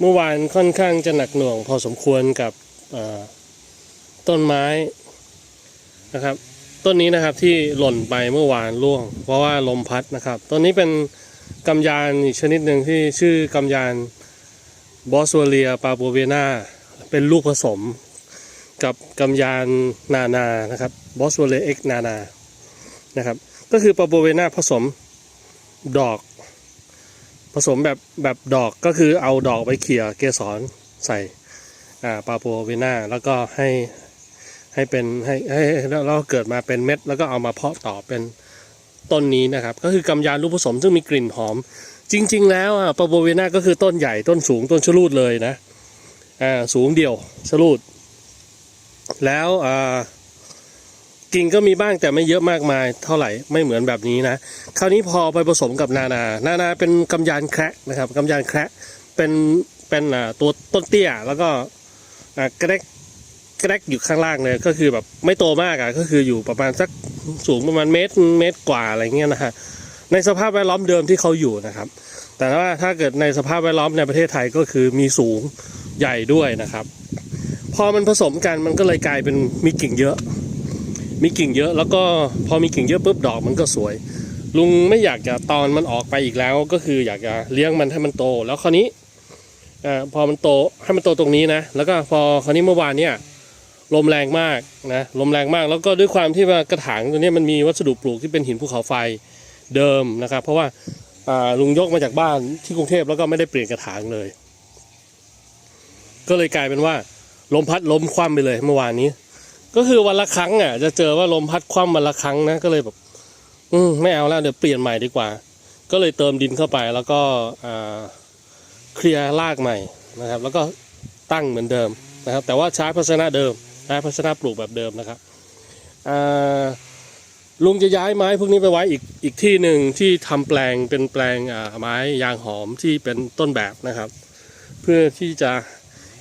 เมื่อวานค่อนข้างจะหนักหน่วงพอสมควรกับต้นไม้นะครับ ต้นนี้นะครับที่หล่นไปเมื่อวานร่วง เพราะว่าลมพัดนะครับ ต้นนี้เป็นกำยานอีกชนิดหนึ่งที่ชื่อกำยานบอสวเลียปาโปเวนาเป็นลูกผสมกับกำยานนานานะครับบอสวเลเอ็กนานานะครับ ก็คือปาโปเวนาผสมดอก ผสมแบบแบบดอกก็คือเอาดอกไปเขี่ยเกสรใส่อ่าปาโปเวนาแล้วก็ให้ให้เป็นให้ให้แล้วเกิดมาเป็นเม็ด แล้วก็เอามาเพาะต่อเป็นต้นนี้นะครับ ก็คือกำยานลูกผสมซึ่งมีกลิ่นหอม จริง ๆ แล้วอะปาโปเวนาก็คือต้นใหญ่ต้นสูงต้นชะลูดเลยนะอ่าสูงเดี่ยวชะลูด แล้วอ่า กิ่งก็มีบ้างแต่ไม่เยอะมากมายเท่าไหร่ไม่เหมือนแบบนี้นะ คราวนี้พอไปผสมกับนานา นานาเป็นกำยานแคระนะครับกำยานแคระเป็นเป็นตัวต้นเตี้ยแล้วก็กระเดกกระเดกอยู่ข้างล่างเลยก็คือแบบไม่โตมากอะก็คืออยู่ประมาณสักสูงประมาณเมตรเมตรกว่าอะไรเงี้ยนะฮะในสภาพแวดล้อมเดิมที่เขาอยู่นะครับ แต่ว่าถ้าเกิดในสภาพแวดล้อมในประเทศไทยก็คือมีสูงใหญ่ด้วยนะครับ พอมันผสมกันมันก็เลยกลายเป็นมีกิ่งเยอะ มีกิ่งเยอะแล้วก็พอมีกิ่งเยอะปุ๊บดอกมันก็สวย ลุงไม่อยากจะตอนมันออกไปอีกแล้ว ก็คืออยากจะเลี้ยงมันให้มันโต แล้วคราวนี้อพอมันโตให้มันโตตรงนี้นะ แล้วก็พอคราวนี้เมื่อวานเนี่ยลมแรงมากนะลมแรงมากแล้วก็ด้วยความที่ว่ากระถางตัวนี้มันมีวัสดุปลูกที่เป็นหินภูเขาไฟเดิมนะครับ เพราะว่าอ่าลุงยกมาจากบ้านที่กรุงเทพแล้วก็ไม่ได้เปลี่ยนกระถางเลย ก็เลยกลายเป็นว่าลมพัดล้มคว่ำไปเลยเมื่อวานนี้ ก็คือวันละครั้งอะ จะเจอว่าลมพัดคว่ำวันละครั้งนะก็เลยแบบ อืมไม่เอาแล้วเดี๋ยวเปลี่ยนใหม่ดีกว่า ก็เลยเติมดินเข้าไปแล้วก็อเคลียร์รากใหม่นะครับ แล้วก็ตั้งเหมือนเดิมนะครับ แต่ว่าใช้ภาชนะเดิมใช้ภาชนะปลูกแบบเดิมนะครับลุงจะย้ายไม้พวกนี้ไปไว้อีกอีกที่หนึ่งที่ทำแปลงเป็นแปลงไม้ยางหอมที่เป็นต้นแบบนะครับ เพื่อที่จะ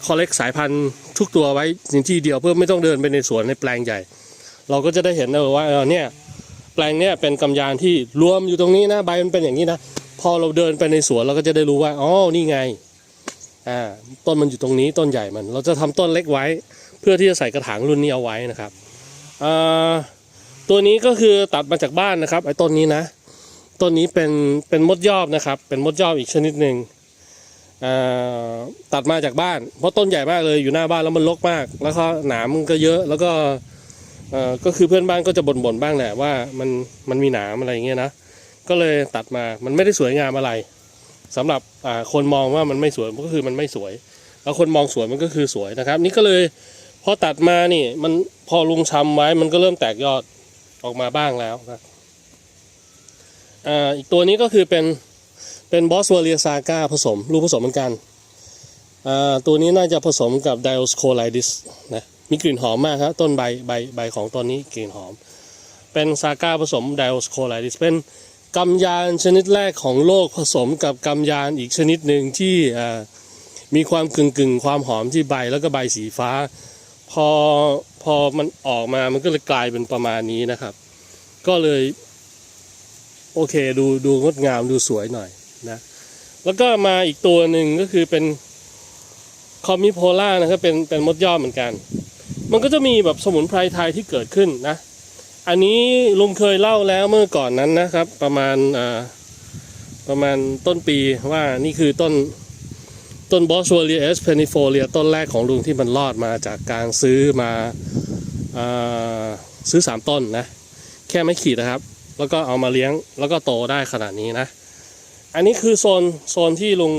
คอลเลกสายพันธุ์ ทุกตัวไว้ในที่เดียวเพื่อไม่ต้องเดินไปในสวนในแปลงใหญ่ เราก็จะได้เห็นนะว่าเออเนี่ยแปลงเนี้ยเป็นกำยานที่รวมอยู่ตรงนี้นะใบมันเป็นอย่างนี้นะพอเราเดินไปในสวนเราก็จะได้รู้ว่าอ๋อนี่ไงอ่าต้นมันอยู่ตรงนี้ต้นใหญ่มัน เราจะทำต้นเล็กไว้ เพื่อที่จะใส่กระถางรุ่นนี้เอาไว้นะครับอ่าตัวนี้ก็คือตัดมาจากบ้านนะครับไอ้ต้นนี้นะต้นนี้เป็นเป็นมดยอบนะครับ เป็นมดยอบอีกชนิดหนึ่ง ตัดมาจากบ้าน เพราะต้นใหญ่มากเลยอยู่หน้าบ้านแล้วมันรกมาก แล้วก็หนามมันก็เยอะแล้วก็ก็คือเพื่อนบ้านก็จะบ่นๆบ้างแหละว่ามันมันมีหนามอะไรอย่างเงี้ยนะก็เลยตัดมามันไม่ได้สวยงามอะไรสำหรับคนมองว่ามันไม่สวยก็คือมันไม่สวย แล้วคนมองสวยมันก็คือสวยนะครับ นี่ก็เลยพอตัดมานี่มันพอลุงชำไว้มันก็เริ่มแตกยอดออกมาบ้างแล้วนะอีกตัวนี้ก็คือเป็น เป็นบอสเวเลียซาก้าผสมลูกผสมเหมือนกัน ตัวนี้น่าจะผสมกับไดโอสโคไลดิสนะมีกลิ่นหอมมากครับต้นใบใบใบของต้นนี้กลิ่นหอม เป็นซาก้าผสมไดโอสโคไลดิสเป็นกำยานชนิดแรกของโลกผสมกับกำยานอีกชนิดหนึ่งที่มีความกึ่งกึ่งความหอมที่ใบแล้วก็ใบสีฟ้า พอพอมันออกมามันก็เลยกลายเป็นประมาณนี้นะครับ ก็เลย โอเคดูดูงดงามดูสวยหน่อย นะแล้วก็มาอีกตัวหนึ่งก็คือเป็นคอมมิโพล่านะครับเป็นเป็นมดยอดเหมือนกัน มันก็จะมีแบบสมุนไพรไทยที่เกิดขึ้นนะ อันนี้ลุงเคยเล่าแล้วเมื่อก่อนนั้นนะครับ ประมาณอ่าประมาณต้นปีว่านี่คือต้นต้นบอสวเลียเอสเพนิโฟเลียต้นแรกของลุงที่มันรอดมาจากการซื้อมาอ่าซื้อสามต้นนะ แค่ไม่ขีดนะครับ แล้วก็เอามาเลี้ยงแล้วก็โตได้ขนาดนี้นะ อันนี้คือโซนโซนที่ลุง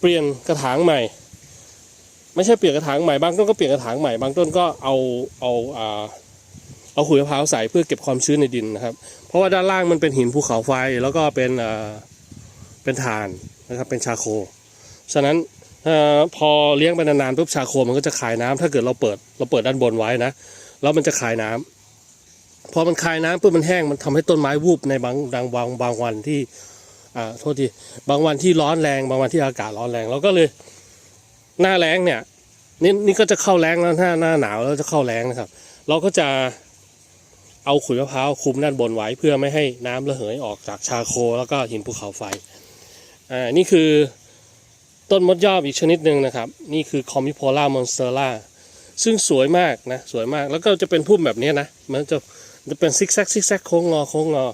เปลี่ยนกระถางใหม่ ไม่ใช่เปลี่ยนกระถางใหม่บางต้นก็เปลี่ยนกระถางใหม่บางต้นก็เอาเอาอ่าเอาขุยมะพร้าวใส่เพื่อเก็บความชื้นในดินนะครับ เพราะว่าด้านล่างมันเป็นหินภูเขาไฟแล้วก็เป็นอ่าเป็นถ่านนะครับเป็นชาโค ฉะนั้นอพอเลี้ยงไปนานๆปุ๊บชาโคมันก็จะคายน้ำถ้าเกิดเราเปิดเราเปิดด้านบนไว้นะแล้วมันจะคายน้ำพอมันคายน้ำปุ๊บมันแห้งมันทำให้ต้นไม้วูบในบางบางบางบางวันที่ อ่าโทษทีบางวันที่ร้อนแรง บางวันที่อากาศร้อนแรงเราก็เลยหน้าแรงเนี่ยนี่นี่ก็จะเข้าแรงแล้วถ้าหน้าหนาวแล้วจะเข้าแรงนะครับ เราก็จะเอาขุยมะพร้าวคุมด้านบนไว้เพื่อไม่ให้น้ำระเหยออกจากชาโคแล้วก็หินภูเขาไฟอ่านี่คือต้นมดยอบอีกชนิดหนึ่งนะครับ นี่คือคอมิโพล่ามอนสเตอร่าซึ่งสวยมากนะสวยมากแล้วก็จะเป็นพุ่มแบบนี้นะมันจะจะเป็นซิกแซกซิกแซกโค้งงอโค้งงอ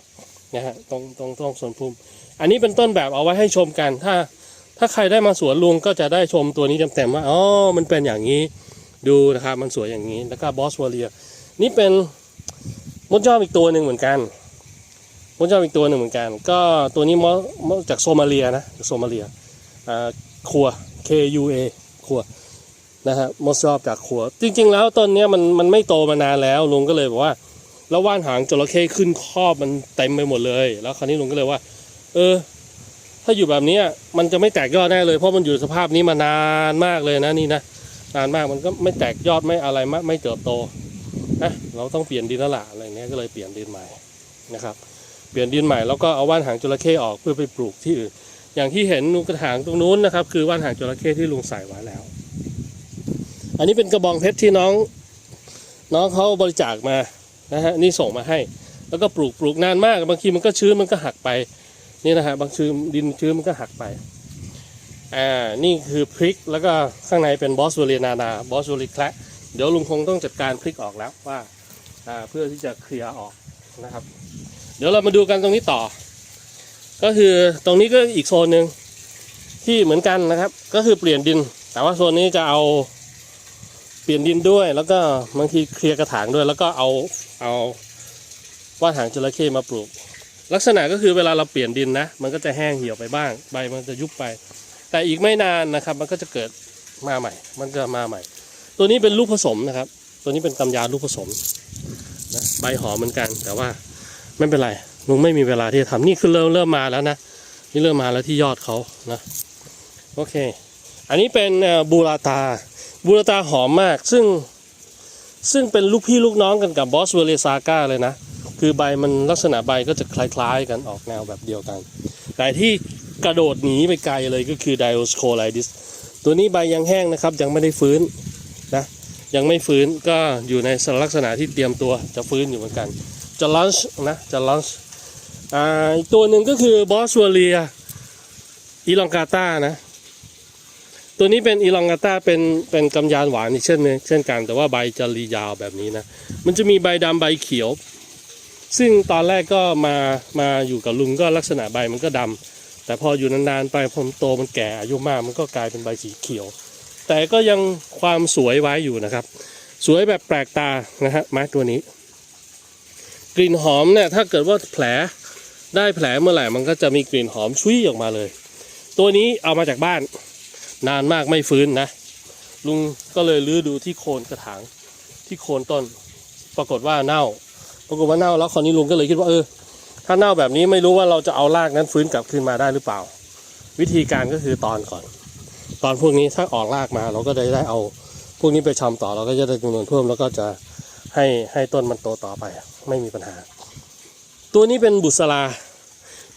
นะฮะตรงตรงตรงส่วนพุ่ม อันนี้เป็นต้นแบบเอาไว้ให้ชมกันถ้า ถ้าใครได้มาสวนลุงก็จะได้ชมตัวนี้เต็มๆว่าอ๋อมันเป็นอย่างนี้ดูนะครับมันสวยอย่างนี้แล้วก็บอสวอเลียนี่เป็นมดยอบอีกตัวหนึ่งเหมือนกันมดยอบอีกตัวหนึ่งเหมือนกัน ก็ตัวนี้มอจากโซมาเลียนะจากโซมาเลียอ่าครัว K U A ครัวนะฮะมดยอบจากครัว จริง ๆ แล้วต้นนี้มันมันไม่โตมานานแล้วลุงก็เลยบอกว่าแล้วว่านหางจระเข้ขึ้นครอบมันเต็มไปหมดเลย แล้วคราวนี้ลุงก็เลยว่า เออ ถ้าอยู่แบบนี้มันจะไม่แตกยอดแน่เลยเพราะมันอยู่สภาพนี้มานานมากเลยนะนี่นะนานมากมันก็ไม่แตกยอดไม่อะไรไม่ไม่เติบโตนะเราต้องเปลี่ยนดินล้วล่ะอะไรเนี้ยก็เลยเปลี่ยนดินใหม่นะครับ เปลี่ยนดินใหม่แล้วก็เอาว่านหางจระเข้ออกเพื่อไปปลูกที่อื่นอย่างที่เห็นกระถางตรงนู้นนะครับ คือว่านหางจระเข้ที่ลุงใส่ไว้แล้ว อันนี้เป็นกระบองเพชรที่น้อง น้องเขาบริจาคมานะฮะนี่ส่งมาให้ แล้วก็ปลูกปลูกนานมากบางทีมันก็ชื้นมันก็หักไป นี่นะฮะบางชื้นดินชื้นมันก็หักไปอ่านี่คือพริกแล้วก็ข้างในเป็นบอสเวเรีนานาบอสเวเรีแคละเดี๋ยวลุงคงต้องจัดการพริกออกแล้วว่าอ่าเพื่อที่จะเคลียร์ออกนะครับ เดี๋ยวเรามาดูกันตรงนี้ต่อ ก็คือตรงนี้ก็อีกโซนหนึ่งที่เหมือนกันนะครับ ก็คือเปลี่ยนดิน แต่ว่าโซนนี้จะเอาเปลี่ยนดินด้วย แล้วก็บางทีเคลียร์กระถางด้วย แล้วก็เอาเอาว่านหางจระเข้มาปลูก ลักษณะก็คือเวลาเราเปลี่ยนดินนะ มันก็จะแห้งเหี่ยวไปบ้าง ใบมันจะยุบไป แต่อีกไม่นานนะครับ มันก็จะเกิดมาใหม่ มันจะมาใหม่ ตัวนี้เป็นลูกผสมนะครับ ตัวนี้เป็นกำยาลูกผสมนะใบหอมเหมือนกันแต่ว่าไม่เป็นไรลุงไม่มีเวลาที่จะทำนี่คือเริ่มเริ่มมาแล้วนะนี่เริ่มมาแล้วที่ยอดเขานะโอเค อันนี้เป็นบูราตา บูราตาหอมมากซึ่งซึ่งเป็นลูกพี่ลูกน้องกันกับบอสเวเลซาก้าเลยนะ คือใบมันลักษณะใบก็จะคล้ายๆกันออกแนวแบบเดียวกัน แต่ที่กระโดดหนีไปไกลเลยก็คือไดโอสโคไลดิสตัวนี้ใบยังแห้งนะครับยังไม่ได้ฟื้นนะยังไม่ฟื้นก็อยู่ในลักษณะที่เตรียมตัวจะฟื้นอยู่เหมือนกัน จะลอนช์นะจะลอนช์อ่าอีกตัวหนึ่งก็คือบอสเวเลียอีลองกาตานะตัวนี้เป็นอีลองกาตาเป็นเป็นกำยานหวานอีกเช่นเช่นกัน แต่ว่าใบจะรียาวแบบนี้นะมันจะมีใบดำใบเขียว ซึ่งตอนแรกก็มามาอยู่กับลุงก็ลักษณะใบมันก็ดำแต่พออยู่นานๆไปพอมันโตมันแก่อายุมากมันก็กลายเป็นใบสีเขียว แต่ก็ยังความสวยไว้อยู่นะครับ สวยแบบแปลกตานะฮะไม้ตัวนี้ กลิ่นหอมเนี่ยถ้าเกิดว่าแผลได้แผลเมื่อไหร่มันก็จะมีกลิ่นหอมชุยออกมาเลย ตัวนี้เอามาจากบ้าน นานมากไม่ฟื้นนะ ลุงก็เลยลื้อดูที่โคนกระถางที่โคนต้น ปรากฏว่าเน่า ปรากฏว่าเน่าแล้วคราวนี้ลุงก็เลยคิดว่าเออ ถ้าเน่าแบบนี้ไม่รู้ว่าเราจะเอารากนั้นฟื้นกลับขึ้นมาได้หรือเปล่า วิธีการก็คือตอนก่อน ตอนพวกนี้ถ้าออกรากมาเราก็จะได้เอา พวกนี้ไปชำต่อเราก็จะได้จำนวนเพิ่มแล้วก็จะให้ให้ต้นมันโตต่อไป ไม่มีปัญหา ตัวนี้เป็นบุษรา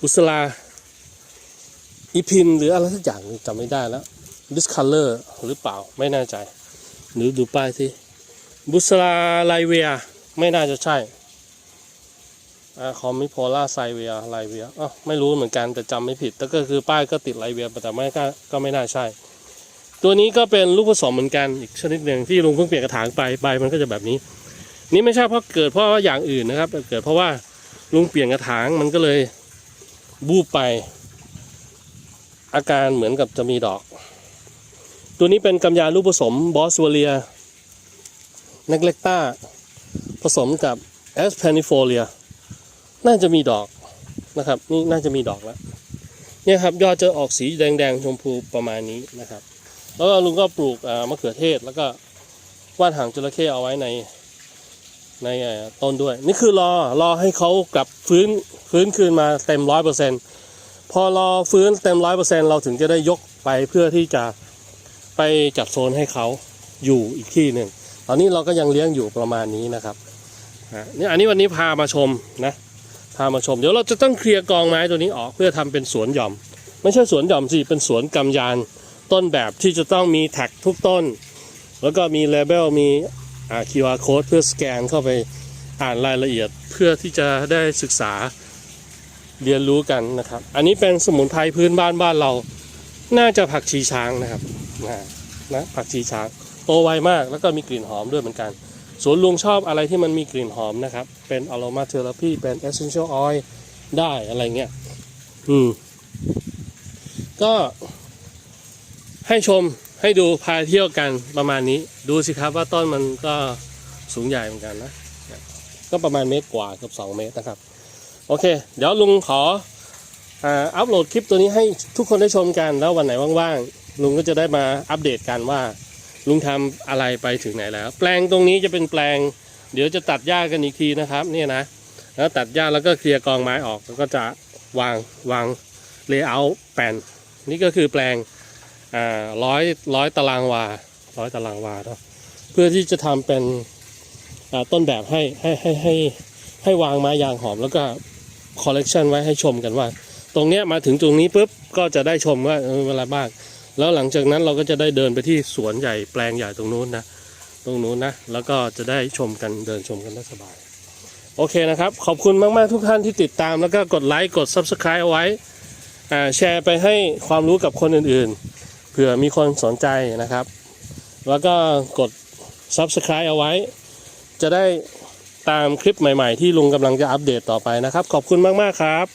บุษราอีพินหรืออะไรสักอย่างจำไม่ได้แล้ว discolor หรือเปล่าไม่แน่ใจ หรือดูป้ายที่บุษราไลเวียไม่น่าจะใช่ คอมมิโพล่าไซเวียไลเวียอ๋อไม่รู้เหมือนกันแต่จำไม่ผิด แต่ก็คือป้ายก็ติดไลเวียแต่ไม่ก็ก็ไม่น่าใช่ ตัวนี้ก็เป็นลูกผสมเหมือนกันอีกชนิดหนึ่งที่ลุงเพิ่งเปลี่ยนกระถางไปใบมันก็จะแบบนี้ นี่ไม่ใช่เพราะเกิดเพราะว่าอย่างอื่นนะครับ เกิดเพราะว่าลุงเปลี่ยนกระถางมันก็เลยบูบไป อาการเหมือนกับจะมีดอก ตัวนี้เป็นกำยาลูกผสมบอสวเลียนักเล็กต้าผสมกับแอสเพนิโฟเลีย น่าจะมีดอกนะครับ นี่น่าจะมีดอกแล้วเนี่ยครับยอดจะออกสีแดงๆชมพูประมาณนี้นะครับ แล้วก็ลุงก็ปลูกมะเขือเทศแล้วก็ว่านหางจระเข้เอาไว้ในในต้นด้วย นี่คือรอรอให้เขากลับฟื้นฟื้นคืนมาเต็มร้อยเปอร์เซ็นพอรอฟื้นเต็มร้อยเปอร์เซ็นเราถึงจะได้ยกไปเพื่อที่จะไปจัดโซนให้เขาอยู่อีกที่หนึ่งตอนนี้เราก็ยังเลี้ยงอยู่ประมาณนี้นะครับนี่อันนี้วันนี้พามาชมนะามาชม เดี๋ยวเราจะต้องเคลียร์กองไม้ตัวนี้ออกเพื่อทำเป็นสวนหย่อม ไม่ใช่สวนหย่อมสิเป็นสวนกำยานต้นแบบที่จะต้องมีแท็กทุกต้น แล้วก็มีเลเบลมีอ่า QR code เพื่อสแกนเข้าไปอ่านรายละเอียดเพื่อที่จะได้ศึกษาเรียนรู้กันนะครับ อันนี้เป็นสมุนไพรพื้นบ้านบ้านเรา น่าจะผักชีช้างนะครับนะนะผักชีช้างโตไวมากแล้วก็มีกลิ่นหอมด้วยเหมือนกัน สวนลุงชอบอะไรที่มันมีกลิ่นหอมนะครับ เป็นอ r o มาเทอราพีเป็น essential oil ได้อะไรเงี้ย อืม ก็ให้ชมให้ดูพาเที่ยวกันประมาณนี้ ดูสิครับว่าต้นมันก็สูงใหญ่เหมือนกันนะ ก็ประมาณเมตรกว่ากือบ2 เมตรนะครับ โอเค เดี๋ยวลุงขออ,อัปโหลดคลิปตัวนี้ให้ทุกคนได้ชมกันแล้ววันไหนว่างๆ ลุงก็จะได้มาอัปเดตกันว่า ลุงทำอะไรไปถึงไหนแล้ว แปลงตรงนี้จะเป็นแปลง เดี๋ยวจะตัดหญ้ากันอีกทีนะครับเนี่ยนะแล้วตัดหญ้าแล้วก็เคลียร์กองไม้ออกแล้วก็จะวางวางเลเยอร์แปลนนี่ก็คือแปลงอ่าร้อยร้อยตารางวาร้อยตารางวาเนาะเพื่อที่จะทำเป็นต้นแบบให้ให้ให้ให้ให้วางไม้ยางหอมแล้วก็คอลเลกชันไว้ให้ชมกันว่า ตรงเนี้ยมาถึงตรงนี้ปุ๊บก็จะได้ชมว่าเวลาบ้าง แล้วหลังจากนั้นเราก็จะได้เดินไปที่สวนใหญ่แปลงใหญ่ตรงนู้นนะ ตรงนู้นนะ แล้วก็จะได้ชมกันเดินชมกันได้สบาย โอเคนะครับ ขอบคุณมาก ๆ ทุกท่านที่ติดตามแล้วก็กดไลค์กด Subscribe เอาไว้แชร์ไปให้ความรู้กับคนอื่นๆเผื่อมีคนสนใจนะครับ แล้วก็กด Subscribe เอาไว้ จะได้ตามคลิปใหม่ ๆ ที่ลุงกำลังจะอัปเดตต่อไปนะครับ ขอบคุณมาก ๆ ครับ